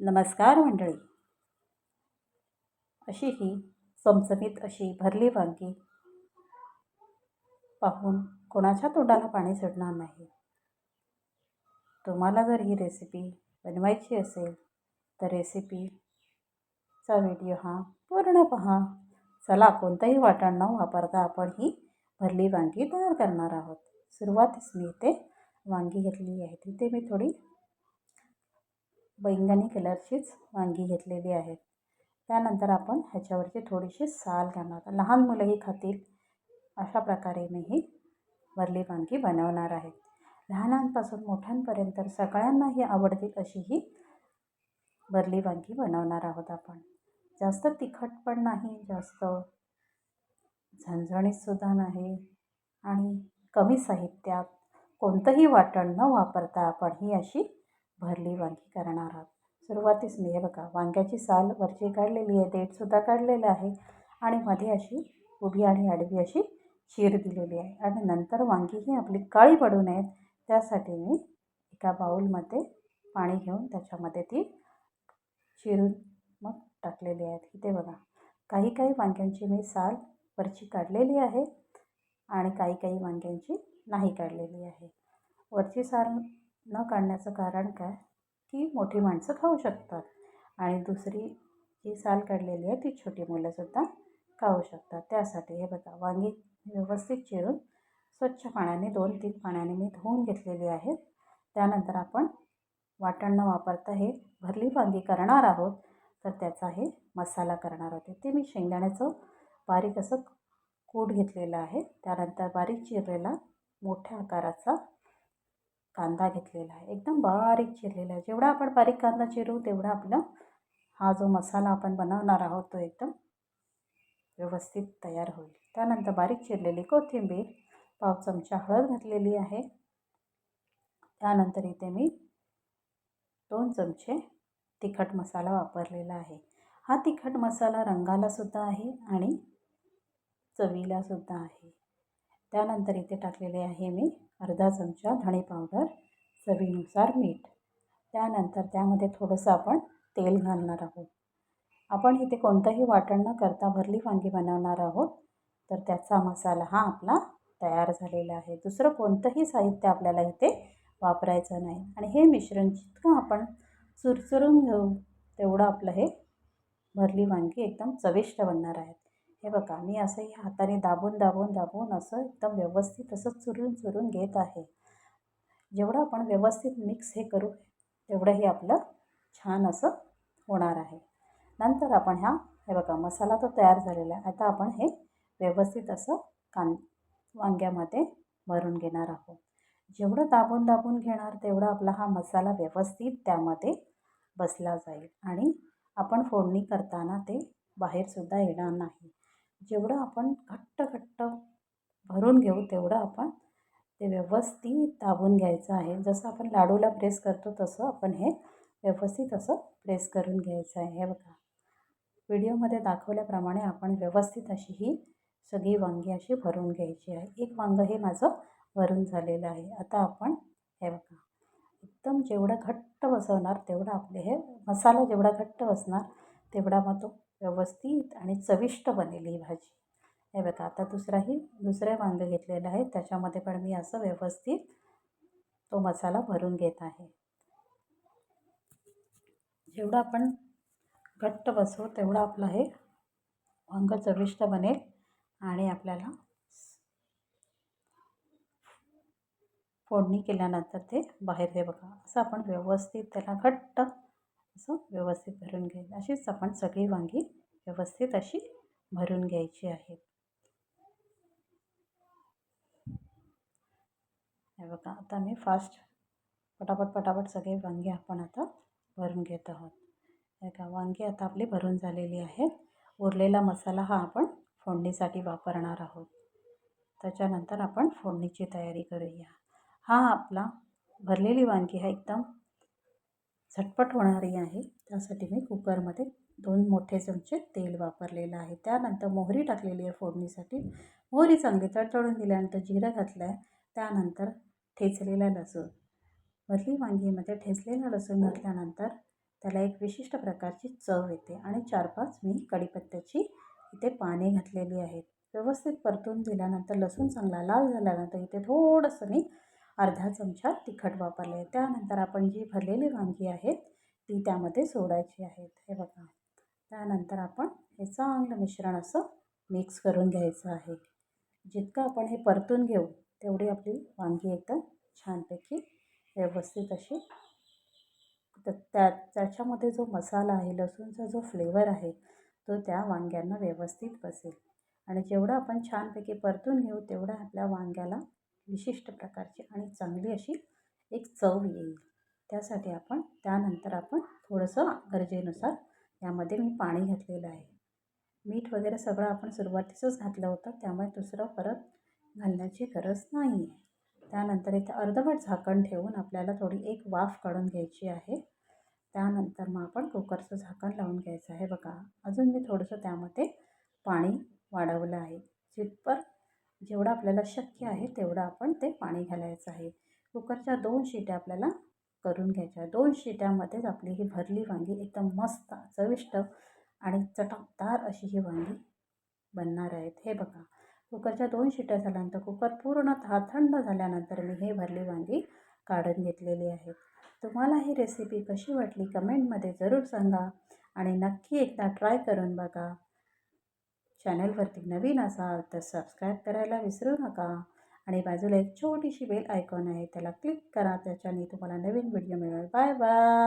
नमस्कार मंडळी. अशी ही चमचमीत अशी भरली वांगी पाहून कोणाच्या तोंडाला पाणी सोडणार नाही. तुम्हाला जर ही रेसिपी बनवायची असेल तर रेसिपीचा व्हिडिओ हा पूर्ण पहा. चला कोणतंही वाटण न वापरता आपण ही भरली वांगी तयार करणार आहोत. सुरुवातीस मी इथे वांगी घेतली आहे. तिथे मी थोडी बैंगनी कलरचीच वांगी घेतलेली आहेत त्यानंतर आपण ह्याच्यावरची थोडीशी साल घालणार लहान मुलंही खातील. अशा प्रकारे मी ही वरली वांगी बनवणार आहे. लहानांपासून मोठ्यांपर्यंत सगळ्यांनाही आवडतील अशी ही वरली वांगी बनवणार आहोत आपण. जास्त तिखट पण नाही जास्त झणझणीतसुद्धा नाही आणि कमी साहित्यात कोणतंही वाटण न वापरता आपण ही अशी भरली वांगी करणार आहोत. सुरुवातीस मी हे बघा वांग्याची साल वरची काढलेली आहे देठसुद्धा काढलेलं आहे आणि मध्ये अशी उभी आणि आडवी अशी चीर दिलेली आहे आणि नंतर वांगी ही आपली काळी पडू नयेत. त्यासाठी मी एका बाऊलमध्ये पाणी घेऊन त्याच्यामध्ये ती चिरून मग टाकलेली आहेत इथे बघा काही काही वांग्यांची मी साल वरची काढलेली आहे आणि काही काही वांग्यांची नाही काढलेली आहे. वरची साल न काढण्याचं कारण काय? की मोठी माणसं खाऊ शकतात. आणि दुसरी जी साल काढलेली आहे ती छोटी मुलंसुद्धा खाऊ शकतात. त्यासाठी हे बघा वांगी व्यवस्थित चिरून स्वच्छ पाण्याने दोन तीन पाण्याने मी धुवून घेतलेली आहेत त्यानंतर आपण वाटण न वापरता हे भरली वांगी करणार आहोत. तर त्याचा हे मसाला करणार आहोत. ते मी शेंगदाण्याचं बारीक असं कूट घेतलेलं आहे. त्यानंतर बारीक चिरलेला मोठ्या आकाराचा कांदा घेतलेला आहे. एकदम बारीक चिरलेला आहे. जेवढा आपण बारीक कांदा चिरू तेवढा आपलं हा जो मसाला आपण बनवणार आहोत तो एकदम व्यवस्थित तयार होईल. त्यानंतर बारीक चिरलेली कोथिंबीर पाव चमचा हळद घातलेली आहे. त्यानंतर इथे मी दोन चमचे तिखट मसाला वापरलेला आहे. हा तिखट मसाला रंगालासुद्धा आहे आणि चवीलासुद्धा आहे. त्यानंतर इथे टाकलेले आहे मी अर्धा चमचा धणे पावडर चवीनुसार मीठ. त्यानंतर त्यामध्ये थोडंसं आपण तेल घालणार आहोत. आपण इथे कोणतंही वाटण न करता भरली वांगी बनवणार आहोत. तर त्याचा मसाला हा आपला तयार झालेला आहे. दुसरं कोणतंही साहित्य आपल्याला इथे वापरायचं नाही. आणि हे मिश्रण जितकं आपण चुरचुरून घेऊ तेवढं आपलं हे भरली वांगी एकदम चविष्ट बनणार आहेत हे बघा मी असं हे हाताने दाबून दाबून दाबून असं एकदम व्यवस्थित असं चुरून चुरून घेत आहे. जेवढं आपण व्यवस्थित मिक्स हे करू तेवढं हे आपलं छान असं होणार आहे. नंतर आपण ह्या हे बघा मसाला तो तयार झालेला आहे. आता आपण हे व्यवस्थित असं कां वांग्यामध्ये भरून घेणार आहोत. जेवढं दाबून दाबून घेणार तेवढा आपला हा मसाला व्यवस्थित त्यामध्ये बसला जाईल. आणि आपण फोडणी करताना ते बाहेरसुद्धा येणार नाही. जेवढं आपण घट्ट घट्ट भरून घेऊ तेवढं आपण ते व्यवस्थित दाबून घ्यायचं आहे. जसं आपण लाडूला प्रेस करतो तसं आपण हे व्यवस्थित असं प्रेस करून घ्यायचं आहे. हे बघा. व्हिडिओमध्ये दाखवल्याप्रमाणे आपण व्यवस्थित अशी ही सगळी वांगी अशी भरून घ्यायची आहे. एक वांगं हे माझं भरून झालेलं आहे. आता आपण हे बघा. एकदम जेवढं घट्ट बसवणार तेवढं आपले हे मसाला जेवढा घट्ट बसणार तेवढा मग तो व्यवस्थित आणि चविष्ट बनेल ही भाजी. हे बघा आता दुसराही दुसरे वांगं घेतलेलं आहे. त्याच्यामध्ये पण मी असं व्यवस्थित तो मसाला भरून घेत आहे. जेवढं आपण घट्ट बसवू तेवढं आपलं हे वांग चविष्ट बनेल आणि आपल्याला फोडणी केल्यानंतर ते बाहेर हे बघा असं आपण व्यवस्थित त्याला घट्ट असं व्यवस्थित भरून घ्यायचं अशीच आपण सगळी वांगी व्यवस्थित अशी भरून घ्यायची आहेत हे बघा आता मी फास्ट पटापट पटापट सगळे वांगे आपण आता भरून घेत आहोत. हे का वांगी आता आपली भरून झालेली आहेत उरलेला मसाला हा आपण फोडणीसाठी वापरणार आहोत. त्याच्यानंतर आपण फोडणीची तयारी करूया. हा आपला भरलेली वांगी हा एकदम झटपट होणारी आहे. त्यासाठी मी कुकरमध्ये दोन मोठे चमचे तेल वापरलेलं आहे. त्यानंतर मोहरी टाकलेली आहे फोडणीसाठी. मोहरी चांगली तडतडून दिल्यानंतर जिरं घातलं आहे त्यानंतर ठेचलेला लसूण. मधली वांगीमध्ये ठेचलेला लसूण घातल्यानंतर त्याला एक विशिष्ट प्रकारची चव येते आणि चार पाच मी कढीपत्त्याची इथे पाने घातलेली आहेत. व्यवस्थित परतून दिल्यानंतर लसूण चांगला लाल झाल्यानंतर इथे थोडंसं मी अर्धा चमचा तिखट वापरले आहे. त्यानंतर आपण जी भरलेली वांगी आहेत ती त्यामध्ये सोडायची आहेत. हे बघा. त्यानंतर आपण हे चांगलं मिश्रण असं मिक्स करून घ्यायचं आहे. जितकं आपण हे परतून घेऊ तेवढी आपली वांगी एकदम छानपैकी व्यवस्थित अशी तर त्या त्याच्यामध्ये जो मसाला आहे लसूणचा जो फ्लेवर आहे तो त्या वांग्यांना व्यवस्थित बसेल. आणि जेवढं आपण छानपैकी परतून घेऊ तेवढं आपल्या वांग्याला विशिष्ट प्रकारची आणि चांगली अशी एक चव येईल. त्यासाठी आपण त्यानंतर आपण थोडंसं गरजेनुसार यामध्ये मी पाणी घातलेलं आहे. मीठ वगैरे सगळं आपण सुरुवातीसच घातलं होतं त्यामुळे दुसरं परत घालण्याची गरज नाही आहे त्यानंतर इथे अर्धवट झाकण ठेवून आपल्याला थोडी एक वाफ काढून घ्यायची आहे. त्यानंतर मग आपण कुकरचं झाकण लावून घ्यायचं आहे. बघा अजून मी थोडंसं त्यामध्ये पाणी वाढवलं आहे. जितपर जेवढं आपल्याला शक्य आहे तेवढं आपण ते पाणी घालायचं आहे. कुकरच्या दोन शिट्या आपल्याला करून घ्यायच्या दोन शिट्यामध्येच आपली ही भरली वांगी एकदम मस्त चविष्ट आणि चटकदार अशी ही वांगी बनणार आहेत. हे बघा कुकरच्या दोन शिट्या झाल्यानंतर कुकर पूर्णतः थंड झाल्यानंतर मी हे भरली वांगी काढून घेतलेली आहेत तुम्हाला ही रेसिपी कशी वाटली कमेंटमध्ये जरूर सांगा आणि नक्की एकदा ट्राय करून बघा. चॅनलवरती नवीन असाल तर सबस्क्राईब करायला विसरू नका. आणि बाजूला एक छोटीशी बेल आयकॉन आहे त्याला क्लिक करा त्याच्याने तुम्हाला नवीन व्हिडिओ मिळेल. Bye bye!